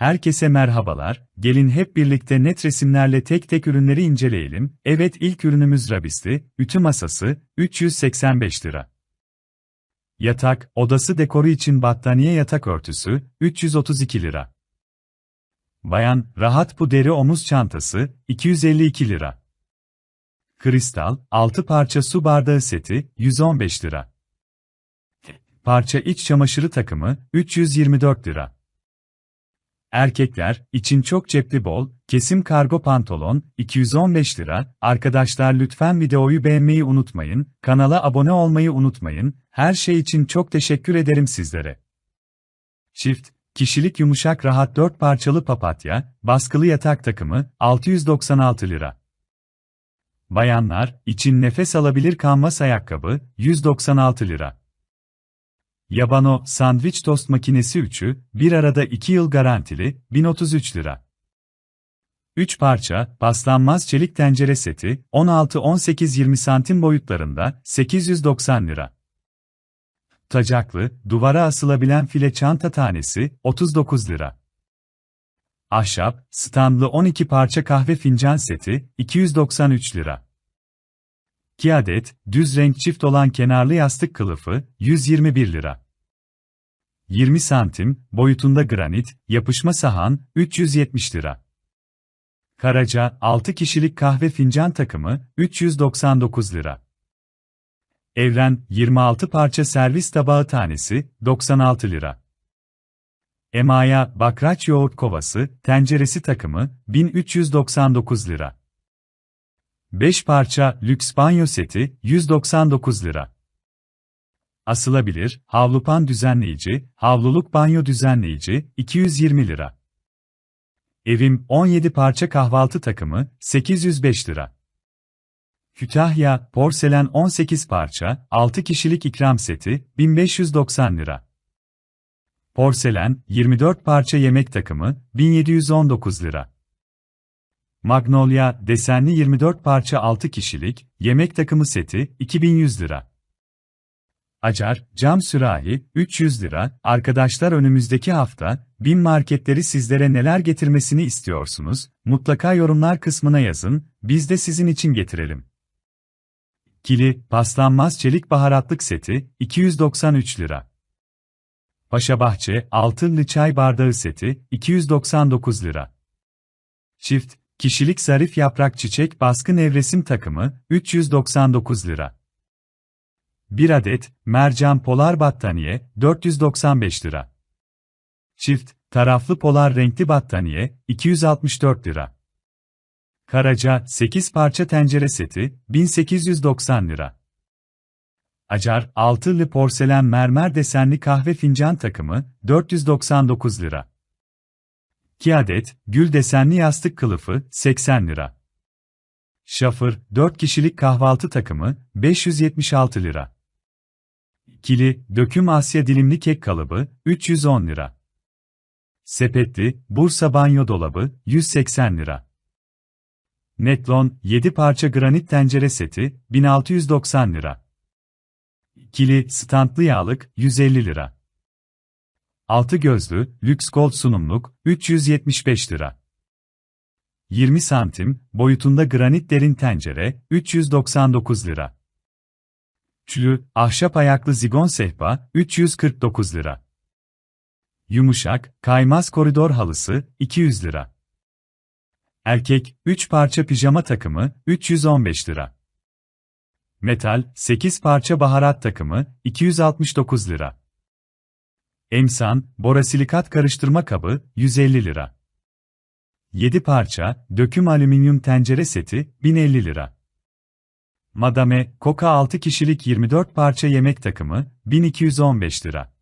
Herkese merhabalar, gelin hep birlikte net resimlerle tek tek ürünleri inceleyelim. Evet ilk ürünümüz Rabisti, ütü masası, 385 lira. Yatak, odası dekoru için battaniye yatak örtüsü, 332 lira. Bayan, rahat bu deri omuz çantası, 252 lira. Kristal, 6 parça su bardağı seti, 115 lira. Parça iç çamaşırı takımı, 324 lira. Erkekler, için çok cepli bol, kesim kargo pantolon, 215 lira. Arkadaşlar lütfen videoyu beğenmeyi unutmayın, kanala abone olmayı unutmayın, her şey için çok teşekkür ederim sizlere. Çift, kişilik yumuşak rahat 4 parçalı papatya, baskılı yatak takımı, 696 lira. Bayanlar, için nefes alabilir kanvas ayakkabı, 196 lira. Yabano sandviç tost makinesi 3'ü, bir arada 2 yıl garantili, 1033 lira. 3 parça, paslanmaz çelik tencere seti, 16-18-20 santim boyutlarında, 890 lira. Tacaklı, duvara asılabilen file çanta tanesi, 39 lira. Ahşap, standlı 12 parça kahve fincan seti, 293 lira. 2 adet, düz renk çift olan kenarlı yastık kılıfı, 121 lira. 20 santim, boyutunda granit, yapışma sahan, 370 lira. Karaca, 6 kişilik kahve fincan takımı, 399 lira. Evren, 26 parça servis tabağı tanesi, 96 lira. Emaya, bakraç yoğurt kovası, tenceresi takımı, 1399 lira. 5 parça lüks banyo seti 199 lira. Asılabilir, havlupan düzenleyici, havluluk banyo düzenleyici 220 lira. Evim 17 parça kahvaltı takımı 805 lira. Kütahya porselen 18 parça 6 kişilik ikram seti 1590 lira. Porselen 24 parça yemek takımı 1719 lira. Magnolia desenli 24 parça 6 kişilik yemek takımı seti 2100 lira. Acar cam sürahi 300 lira. Arkadaşlar önümüzdeki hafta bin marketleri sizlere neler getirmesini istiyorsunuz? Mutlaka yorumlar kısmına yazın. Biz de sizin için getirelim. Kili paslanmaz çelik baharatlık seti 293 lira. Paşabahçe altınlı çay bardağı seti 299 lira. Çift Kişilik zarif yaprak çiçek baskı nevresim takımı 399 lira. 1 adet mercan polar battaniye 495 lira. Çift taraflı polar renkli battaniye 264 lira. Karaca 8 parça tencere seti 1890 lira. Acar altılı porselen mermer desenli kahve fincan takımı 499 lira. 2 adet, gül desenli yastık kılıfı, 80 lira. Şafır, 4 kişilik kahvaltı takımı, 576 lira. Kili, döküm Asya dilimli kek kalıbı, 310 lira. Sepetli, Bursa banyo dolabı, 180 lira. Netlon, 7 parça granit tencere seti, 1690 lira. Kili, standlı yağlık, 150 lira. Altı gözlü, lüks gold sunumluk, 375 lira. 20 santim, boyutunda granit derin tencere, 399 lira. Çülü, ahşap ayaklı zigon sehpa, 349 lira. Yumuşak, kaymaz koridor halısı, 200 lira. Erkek, 3 parça pijama takımı, 315 lira. Metal, 8 parça baharat takımı, 269 lira. Emsan, borasilikat karıştırma kabı, 150 lira. 7 parça, döküm alüminyum tencere seti, 1050 lira. Madame, Koka 6 kişilik 24 parça yemek takımı, 1215 lira.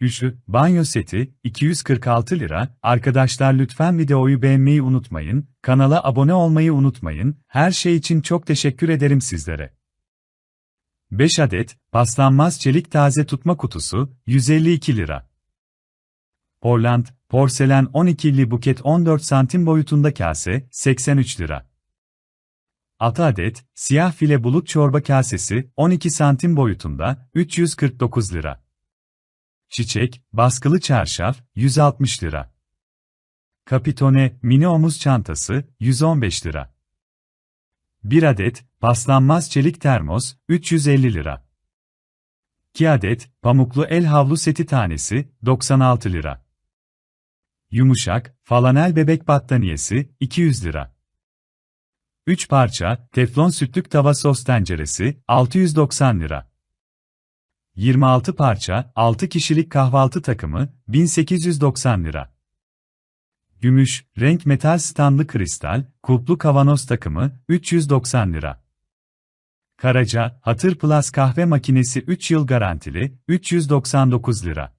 Üçlü, banyo seti, 246 lira. Arkadaşlar lütfen videoyu beğenmeyi unutmayın, kanala abone olmayı unutmayın, her şey için çok teşekkür ederim sizlere. 5 adet, paslanmaz çelik taze tutma kutusu, 152 lira. Portland, porselen 12'li buket 14 santim boyutunda kase, 83 lira. 6 adet, siyah file bulut çorba kasesi, 12 santim boyutunda, 349 lira. Çiçek, baskılı çarşaf, 160 lira. Capitone mini omuz çantası 115 lira. 1 adet paslanmaz çelik termos 350 lira. 2 adet pamuklu el havlu seti tanesi 96 lira. Yumuşak falanel bebek battaniyesi 200 lira. 3 parça teflon sütlük tava sos tenceresi 690 lira. 26 parça 6 kişilik kahvaltı takımı 1890 lira. Gümüş, renk metal standlı kristal, kulplu kavanoz takımı 390 lira. Karaca, Hatır Plus kahve makinesi 3 yıl garantili 399 lira.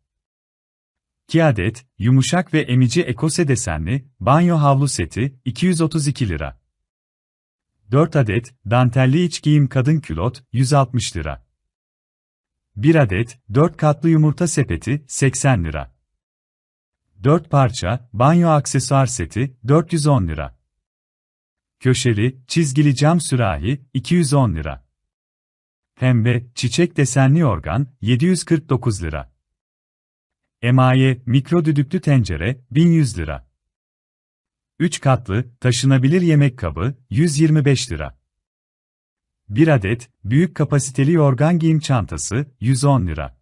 2 adet, yumuşak ve emici ekose desenli, banyo havlu seti 232 lira. 4 adet, dantelli iç giyim kadın külot 160 lira. 1 adet, 4 katlı yumurta sepeti 80 lira. 4 parça, banyo aksesuar seti, 410 lira. Köşeli, çizgili cam sürahi, 210 lira. Pembe, çiçek desenli organ, 749 lira. Emaye, mikro düdüklü tencere, 1100 lira. 3 katlı, taşınabilir yemek kabı, 125 lira. 1 adet, büyük kapasiteli yorgan giyim çantası, 110 lira.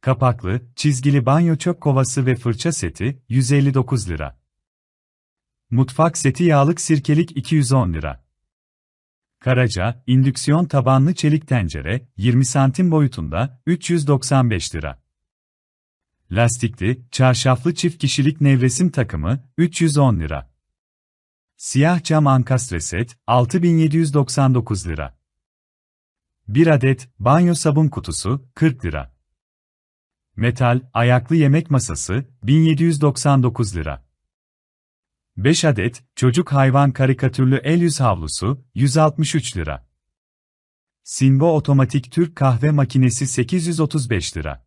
Kapaklı, çizgili banyo çöp kovası ve fırça seti, 159 lira. Mutfak seti yağlık sirkelik 210 lira. Karaca, indüksiyon tabanlı çelik tencere, 20 santim boyutunda, 395 lira. Lastikli, çarşaflı çift kişilik nevresim takımı, 310 lira. Siyah cam ankastre set, 6799 lira. 1 adet, banyo sabun kutusu, 40 lira. Metal, ayaklı yemek masası, 1799 lira. 5 adet, çocuk hayvan karikatürlü el yüz havlusu, 163 lira. Sinbo otomatik Türk kahve makinesi 835 lira.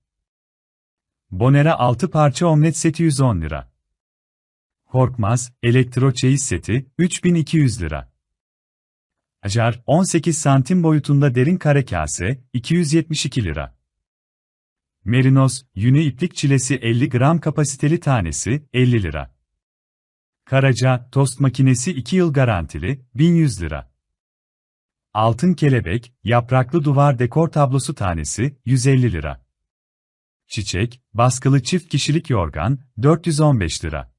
Bonera 6 parça omlet seti 110 lira. Korkmaz, elektro çeyiz seti, 3200 lira. Acar, 18 santim boyutunda derin kare kase, 272 lira. Merinos, yünü iplik çilesi 50 gram kapasiteli tanesi, 50 lira. Karaca, tost makinesi 2 yıl garantili, 1100 lira. Altın kelebek, yapraklı duvar dekor tablosu tanesi, 150 lira. Çiçek, baskılı çift kişilik yorgan, 415 lira.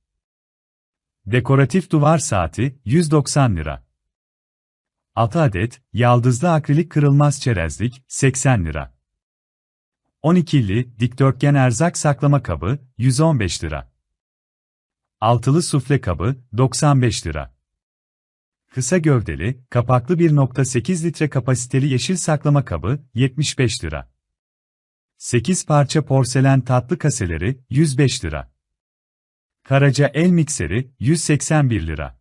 Dekoratif duvar saati, 190 lira. 6 adet, yaldızlı akrilik kırılmaz çerezlik, 80 lira. 12'li, dikdörtgen erzak saklama kabı, 115 lira. Altılı sufle kabı, 95 lira. Kısa gövdeli, kapaklı 1.8 litre kapasiteli yeşil saklama kabı, 75 lira. 8 parça porselen tatlı kaseleri, 105 lira. Karaca el mikseri, 181 lira.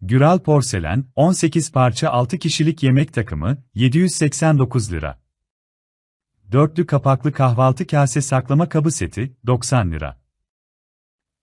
Güral porselen, 18 parça 6 kişilik yemek takımı, 789 lira. Dörtlü kapaklı kahvaltı kase saklama kabı seti, 90 lira.